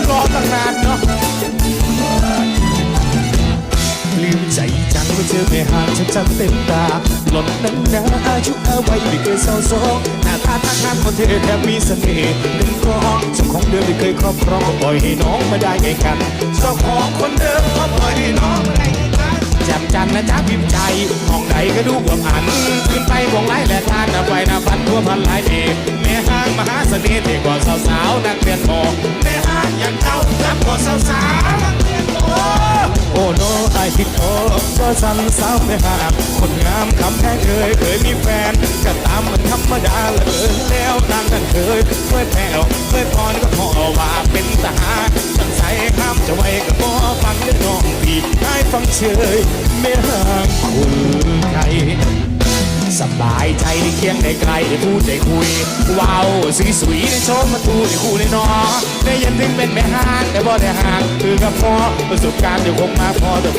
อ้ยรอตั้งนานเนาะลืมใจจังเมื่อเจอแม่ห่างฉันจำเต็มตาหล่อนนั้นนะอายุเอาไว้ไม่เคยเศร้าโศกหน้าตาทักทานของเธอแทบมีเสน่ห์หนึ่งกองเจ้าของเดิมไม่เคยครอบครองปล่อยให้น้องมาได้ไงกันเจ้าของคนเดิมก็ปล่อยให้น้องมาได้ไงกันแจ่มจันนะจ๊ะพิมพ์ใจห้องใดก็ดูว่าผันขึ้นไปวงไล่และทานนะไปนะพันทั่วพันหลายเอกแม่ห้างมหาเสน่ห์เด็กกว่าสาวๆนักเรียนมอ โอ้โนไอทิดโอก็สั่นสาวไม่หากคนงามคำแพงเคยเคยมีแฟนก็ตามมันธรรมดาเลยแล้วนางนั้นเคยเมื่อแผ่วเมื่อพรก็พอว่าเป็นทหารตั้งใจห้ามจะไว้ก็พอฟังได้น้องพี่ให้ฟังเฉยไม่ห่างคุณใครสบายใจที่เคียงได้ไกลได้พูดได้คุยว้าวสีสวยได้ชมมาตูได้คู่ได้นอ ได้ยินถึงเป็นแม่ห้างแต่บ่ได้ห่างคือกับพ่อประสบการณ์เดี๋ยวคงมาพอแต่พี่